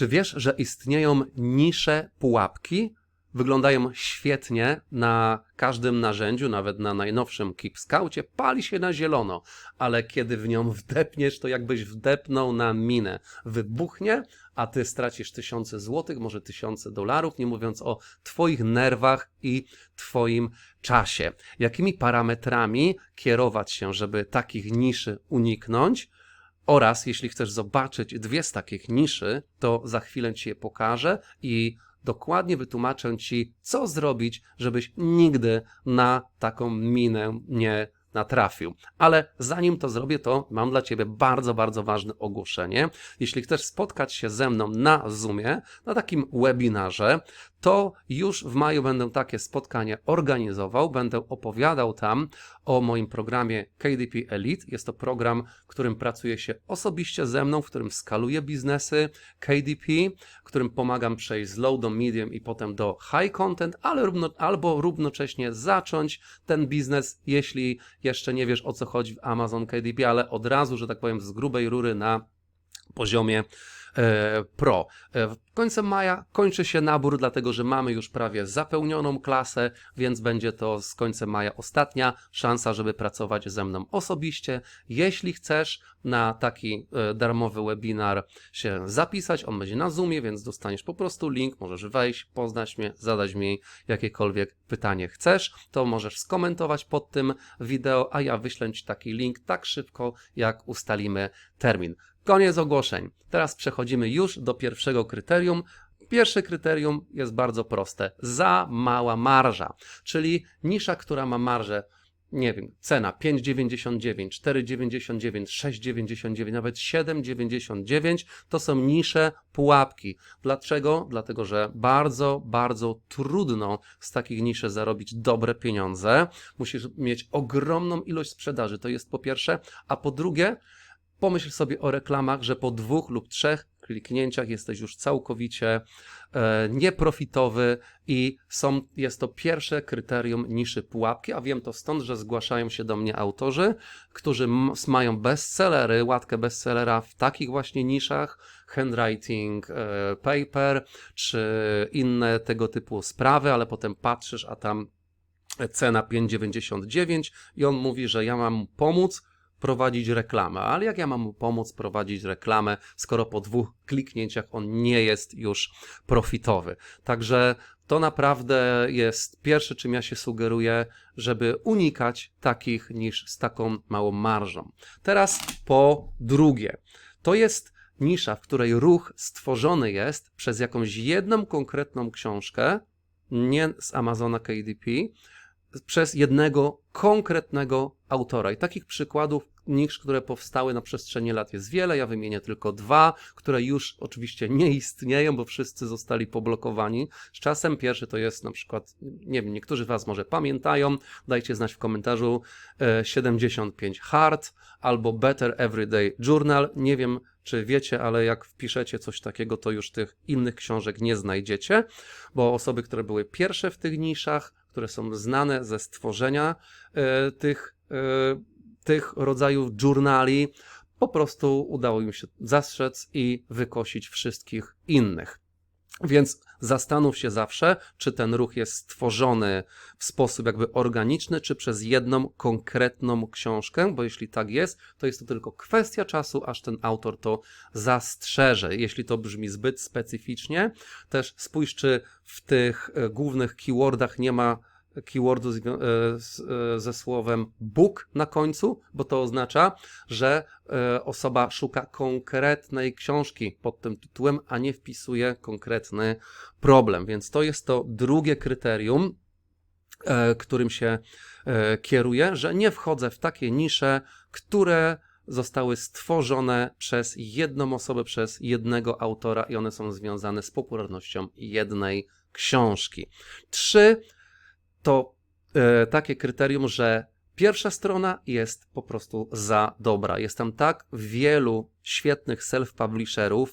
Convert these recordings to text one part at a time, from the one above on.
Czy wiesz, że istnieją nisze pułapki? Wyglądają świetnie na każdym narzędziu, nawet na najnowszym Keep Scoucie. Pali się na zielono, ale kiedy w nią wdepniesz, to jakbyś wdepnął na minę. Wybuchnie, a ty stracisz tysiące złotych, może tysiące dolarów, nie mówiąc o twoich nerwach i twoim czasie. Jakimi parametrami kierować się, żeby takich niszy uniknąć? Oraz jeśli chcesz zobaczyć dwie z takich niszy, to za chwilę ci je pokażę i dokładnie wytłumaczę ci, co zrobić, żebyś nigdy na taką minę nie natrafił. Ale zanim to zrobię, to mam dla Ciebie bardzo, bardzo ważne ogłoszenie. Jeśli chcesz spotkać się ze mną na Zoomie, na takim webinarze, to już w maju będę takie spotkanie organizował. Będę opowiadał tam o moim programie KDP Elite. Jest to program, w którym pracuje się osobiście ze mną, w którym skaluję biznesy KDP, w którym pomagam przejść z low do medium i potem do high content, ale równo, albo równocześnie zacząć ten biznes, jeśli jeszcze nie wiesz o co chodzi w Amazon KDP, ale od razu, że tak powiem, z grubej rury na poziomie Pro. E, końcem maja kończy się nabór, dlatego że mamy już prawie zapełnioną klasę, więc będzie to z końcem maja ostatnia szansa, żeby pracować ze mną osobiście. Jeśli chcesz na taki e, darmowy webinar się zapisać, on będzie na Zoomie, więc dostaniesz po prostu link, możesz wejść, poznać mnie, zadać mi jakiekolwiek pytanie chcesz, to możesz skomentować pod tym wideo, a ja wyślę Ci taki link tak szybko, jak ustalimy termin. Koniec ogłoszeń. Teraz przechodzimy już do pierwszego kryterium. Pierwsze kryterium jest bardzo proste. Za mała marża, czyli nisza, która ma marżę, nie wiem, cena 5,99, 4,99, 6,99, nawet 7,99 to są nisze pułapki. Dlaczego? Dlatego, że bardzo, bardzo trudno z takich niszy zarobić dobre pieniądze. Musisz mieć ogromną ilość sprzedaży, to jest po pierwsze, a po drugie, pomyśl sobie o reklamach, że po dwóch lub trzech kliknięciach jesteś już całkowicie e, nieprofitowy i są, jest to pierwsze kryterium niszy pułapki, a wiem to stąd, że zgłaszają się do mnie autorzy, którzy mają bestsellery, łatkę bestsellera w takich właśnie niszach, handwriting, e, paper, czy inne tego typu sprawy, ale potem patrzysz, a tam cena 5,99 i on mówi, że ja mam pomóc prowadzić reklamę. Ale jak ja mam mu pomóc prowadzić reklamę, skoro po dwóch kliknięciach on nie jest już profitowy? Także to naprawdę jest pierwsze, czym ja się sugeruję, żeby unikać takich niż z taką małą marżą. Teraz po drugie, to jest nisza, w której ruch stworzony jest przez jakąś jedną konkretną książkę, nie z Amazona KDP, przez jednego konkretnego autora. I takich przykładów nisz, które powstały na przestrzeni lat jest wiele. Ja wymienię tylko dwa, które już oczywiście nie istnieją, bo wszyscy zostali poblokowani. Z czasem pierwszy to jest na przykład, nie wiem, niektórzy Was może pamiętają, dajcie znać w komentarzu e, 75 Hard albo Better Everyday Journal. Nie wiem, czy wiecie, ale jak wpiszecie coś takiego, to już tych innych książek nie znajdziecie, bo osoby, które były pierwsze w tych niszach, które są znane ze stworzenia e, tych, e, tych rodzajów journali, po prostu udało im się zastrzec i wykosić wszystkich innych. Więc zastanów się zawsze, czy ten ruch jest stworzony w sposób jakby organiczny, czy przez jedną konkretną książkę, bo jeśli tak jest, to jest to tylko kwestia czasu, aż ten autor to zastrzeże. Jeśli to brzmi zbyt specyficznie, też spójrz, czy w tych e, głównych keywordach nie ma keywordu zwią- e, z- e, ze słowem book na końcu, bo to oznacza, że e, osoba szuka konkretnej książki pod tym tytułem, a nie wpisuje konkretny problem. Więc to jest to drugie kryterium, którym się kieruję, że nie wchodzę w takie nisze, które zostały stworzone przez jedną osobę, przez jednego autora i one są związane z popularnością jednej książki. Trzy to e, takie kryterium, że pierwsza strona jest po prostu za dobra. Jest tam tak wielu świetnych self-publisherów,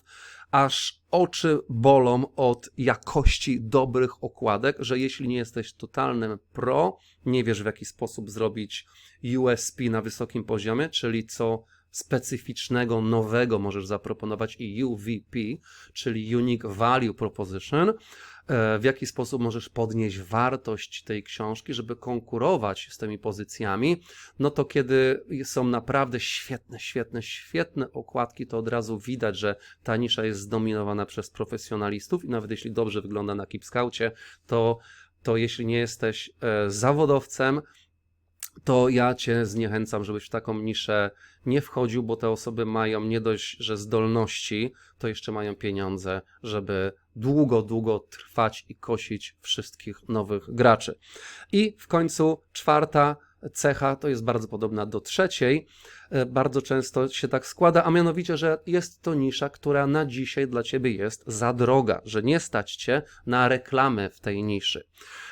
aż oczy bolą od jakości dobrych okładek, że jeśli nie jesteś totalnym pro, nie wiesz w jaki sposób zrobić USP na wysokim poziomie, czyli co specyficznego, nowego możesz zaproponować i UVP, czyli Unique Value Proposition, w jaki sposób możesz podnieść wartość tej książki, żeby konkurować z tymi pozycjami, no to kiedy są naprawdę świetne, świetne, świetne okładki, to od razu widać, że ta nisza jest zdominowana przez profesjonalistów i nawet jeśli dobrze wygląda na Keepscoucie, to, to jeśli nie jesteś e, zawodowcem, to ja cię zniechęcam, żebyś w taką niszę nie wchodził, bo te osoby mają nie dość, że zdolności, to jeszcze mają pieniądze, żeby długo, długo trwać i kosić wszystkich nowych graczy. I w końcu czwarta cecha to jest bardzo podobna do trzeciej. E, Bardzo często się tak składa, a mianowicie, że jest to nisza, która na dzisiaj dla ciebie jest za droga, że nie stać cię na reklamy w tej niszy.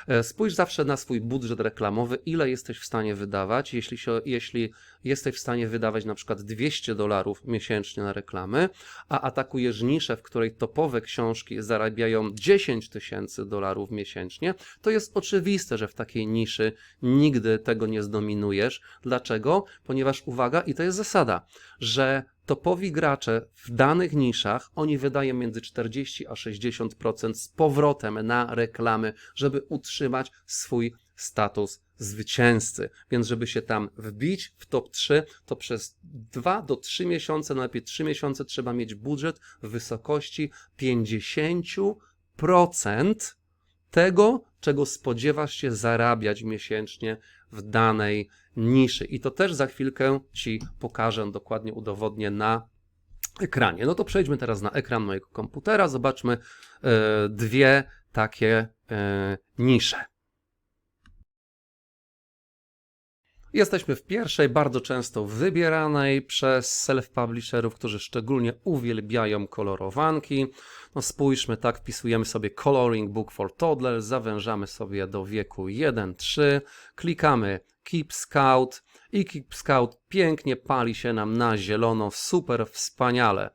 E, Spójrz zawsze na swój budżet reklamowy, ile jesteś w stanie wydawać. Jeśli, się, jeśli jesteś w stanie wydawać na przykład 200 dolarów miesięcznie na reklamy, a atakujesz niszę, w której topowe książki zarabiają 10 tysięcy dolarów miesięcznie, to jest oczywiste, że w takiej niszy nigdy tego nie zdominujesz. Dlaczego? Ponieważ uwaga, i to jest zasada, że topowi gracze w danych niszach, oni wydają między 40 a 60% z powrotem na reklamy, żeby utrzymać swój status zwycięzcy. Więc żeby się tam wbić w top 3, to przez 2 do 3 miesiące, najlepiej 3 miesiące trzeba mieć budżet w wysokości 50% tego, czego spodziewasz się zarabiać miesięcznie w danej niszy. I to też za chwilkę Ci pokażę, dokładnie udowodnię na ekranie. No to przejdźmy teraz na ekran mojego komputera. Zobaczmy e, dwie takie e, nisze. Jesteśmy w pierwszej, bardzo często wybieranej przez self-publisherów, którzy szczególnie uwielbiają kolorowanki. No spójrzmy, tak, wpisujemy sobie Coloring Book for Toddlers, zawężamy sobie do wieku 1-3, klikamy Keep Scout i Keep Scout pięknie pali się nam na zielono, super wspaniale.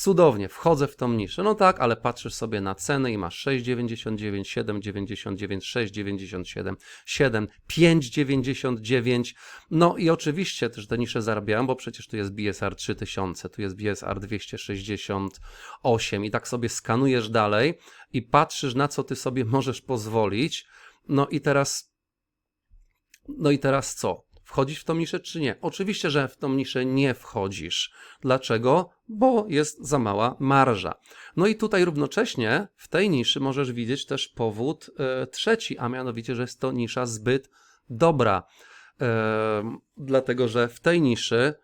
Cudownie, wchodzę w tą niszę. No tak, ale patrzysz sobie na cenę i masz 6,99, 7,99, 6,97, 7, 5,99. No i oczywiście też te nisze zarabiają, bo przecież tu jest BSR 3000, tu jest BSR 268 i tak sobie skanujesz dalej i patrzysz na co ty sobie możesz pozwolić. No i teraz no i teraz co? Wchodzisz w tą niszę czy nie? Oczywiście, że w tą niszę nie wchodzisz. Dlaczego? Bo jest za mała marża. No i tutaj równocześnie w tej niszy możesz widzieć też powód e, trzeci, a mianowicie, że jest to nisza zbyt dobra. E, dlatego, że w tej niszy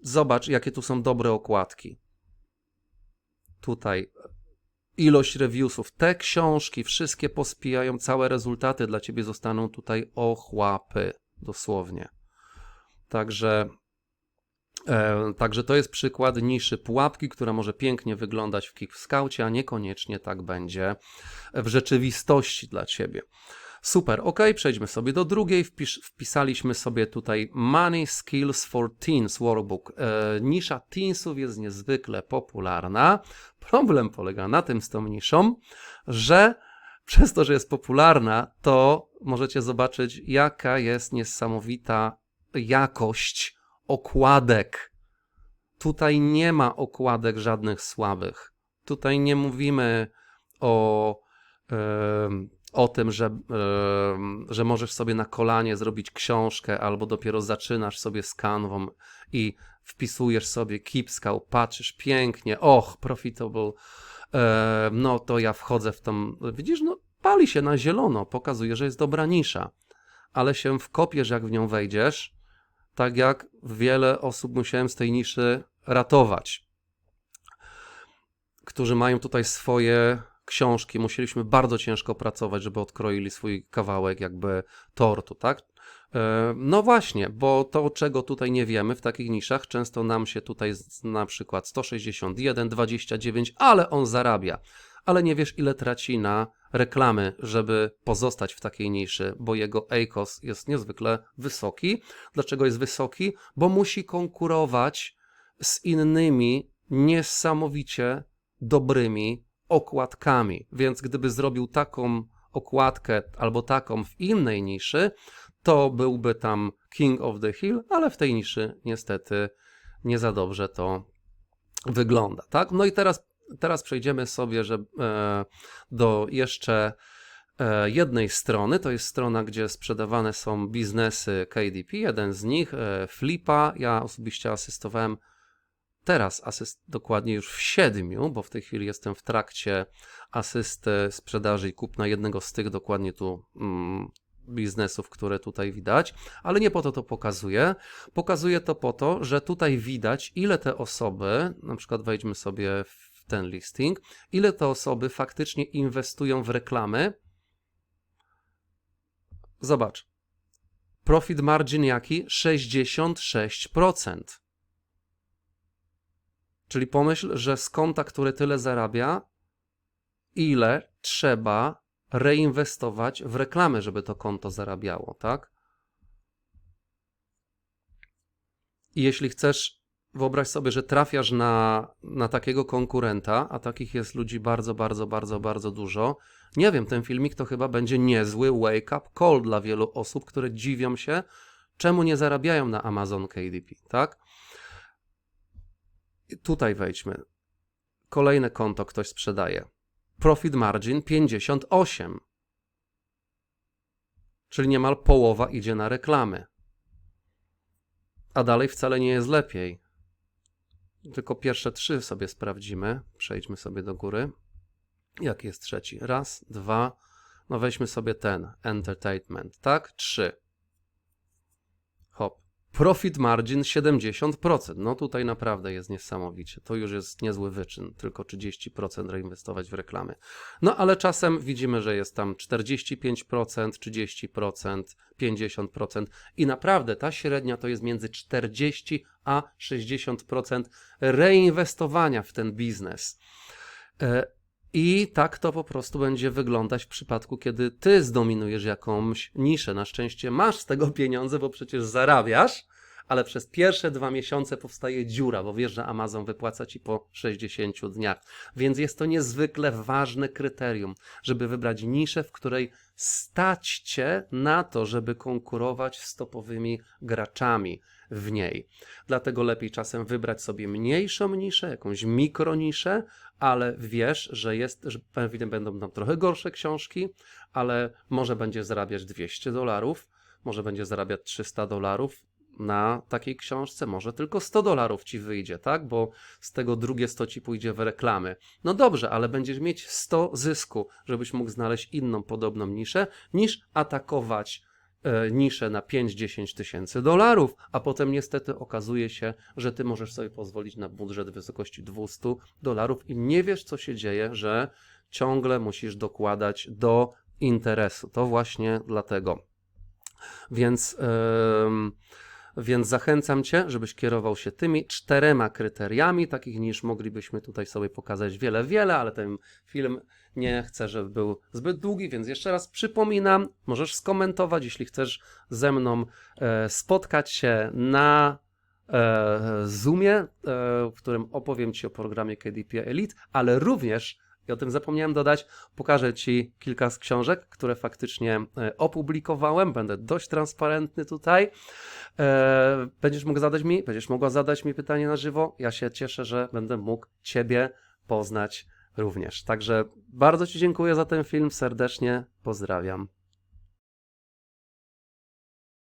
zobacz, jakie tu są dobre okładki. Tutaj ilość reviewsów. Te książki wszystkie pospijają, całe rezultaty dla ciebie zostaną tutaj ochłapy, dosłownie. Także, e, także to jest przykład niszy pułapki, która może pięknie wyglądać w Kick w a niekoniecznie tak będzie w rzeczywistości dla ciebie. Super, ok, przejdźmy sobie do drugiej. Wpisz, wpisaliśmy sobie tutaj Money Skills for Teens Workbook. E, nisza teensów jest niezwykle popularna. Problem polega na tym z tą niszą, że przez to, że jest popularna, to możecie zobaczyć, jaka jest niesamowita jakość okładek. Tutaj nie ma okładek żadnych słabych. Tutaj nie mówimy o, o tym, że, że możesz sobie na kolanie zrobić książkę, albo dopiero zaczynasz sobie z kanwą i wpisujesz sobie Kipskał, patrzysz pięknie, och, profitable, no to ja wchodzę w tą, widzisz, no pali się na zielono, pokazuje, że jest dobra nisza, ale się wkopiesz, jak w nią wejdziesz, tak jak wiele osób musiałem z tej niszy ratować, którzy mają tutaj swoje książki. Musieliśmy bardzo ciężko pracować, żeby odkroili swój kawałek jakby tortu, tak? E, No właśnie, bo to, czego tutaj nie wiemy w takich niszach, często nam się tutaj na przykład 161, 29, ale on zarabia. Ale nie wiesz, ile traci na reklamy, żeby pozostać w takiej niszy, bo jego ACOS jest niezwykle wysoki. Dlaczego jest wysoki? Bo musi konkurować z innymi niesamowicie dobrymi okładkami. Więc gdyby zrobił taką okładkę albo taką w innej niszy, to byłby tam King of the Hill, ale w tej niszy niestety nie za dobrze to wygląda, tak? No i teraz, teraz przejdziemy sobie że, e, do jeszcze e, jednej strony, to jest strona, gdzie sprzedawane są biznesy KDP, jeden z nich, e, Flipa, ja osobiście asystowałem teraz, asyst, dokładnie już w siedmiu, bo w tej chwili jestem w trakcie asysty sprzedaży i kupna jednego z tych dokładnie tu mm, biznesów, które tutaj widać, ale nie po to to pokazuję. Pokazuję to po to, że tutaj widać, ile te osoby, na przykład wejdźmy sobie w ten listing, ile te osoby faktycznie inwestują w reklamy. Zobacz. Profit margin jaki? 66%. Czyli pomyśl, że z konta, które tyle zarabia, ile trzeba reinwestować w reklamę, żeby to konto zarabiało, tak? I jeśli chcesz, wyobraź sobie, że trafiasz na, na takiego konkurenta, a takich jest ludzi bardzo, bardzo, bardzo, bardzo dużo. Nie wiem, ten filmik to chyba będzie niezły wake up call dla wielu osób, które dziwią się, czemu nie zarabiają na Amazon KDP, tak? I tutaj wejdźmy. Kolejne konto ktoś sprzedaje. Profit margin 58. Czyli niemal połowa idzie na reklamy. A dalej wcale nie jest lepiej. Tylko pierwsze trzy sobie sprawdzimy. Przejdźmy sobie do góry. Jaki jest trzeci? Raz, dwa. No weźmy sobie ten. Entertainment, tak? Trzy. Profit margin 70%. No tutaj naprawdę jest niesamowicie. To już jest niezły wyczyn. Tylko 30% reinwestować w reklamy. No ale czasem widzimy, że jest tam 45%, 30%, 50% i naprawdę ta średnia to jest między 40 a 60% reinwestowania w ten biznes. I tak to po prostu będzie wyglądać w przypadku, kiedy ty zdominujesz jakąś niszę. Na szczęście masz z tego pieniądze, bo przecież zarabiasz, ale przez pierwsze dwa miesiące powstaje dziura, bo wiesz, że Amazon wypłaca ci po 60 dniach. Więc jest to niezwykle ważne kryterium, żeby wybrać niszę, w której stać cię na to, żeby konkurować z topowymi graczami w niej. Dlatego lepiej czasem wybrać sobie mniejszą niszę, jakąś mikroniszę, ale wiesz, że jest, że pewnie będą tam trochę gorsze książki, ale może będzie zarabiać 200 dolarów, może będzie zarabiać 300 dolarów na takiej książce, może tylko 100 dolarów ci wyjdzie, tak? Bo z tego drugie 100 ci pójdzie w reklamy. No dobrze, ale będziesz mieć 100 zysku, żebyś mógł znaleźć inną podobną niszę, niż atakować niszę na 5-10 tysięcy dolarów, a potem niestety okazuje się, że ty możesz sobie pozwolić na budżet w wysokości 200 dolarów i nie wiesz, co się dzieje, że ciągle musisz dokładać do interesu. To właśnie dlatego. Więc. Yy, więc zachęcam Cię, żebyś kierował się tymi czterema kryteriami, takich niż moglibyśmy tutaj sobie pokazać wiele, wiele, ale ten film nie chcę, żeby był zbyt długi, więc jeszcze raz przypominam, możesz skomentować, jeśli chcesz ze mną e, spotkać się na e, Zoomie, e, w którym opowiem Ci o programie KDP Elite, ale również i o tym zapomniałem dodać, pokażę Ci kilka z książek, które faktycznie e, opublikowałem. Będę dość transparentny tutaj. E, będziesz mógł zadać mi, będziesz mogła zadać mi pytanie na żywo. Ja się cieszę, że będę mógł Ciebie poznać również. Także bardzo Ci dziękuję za ten film, serdecznie pozdrawiam.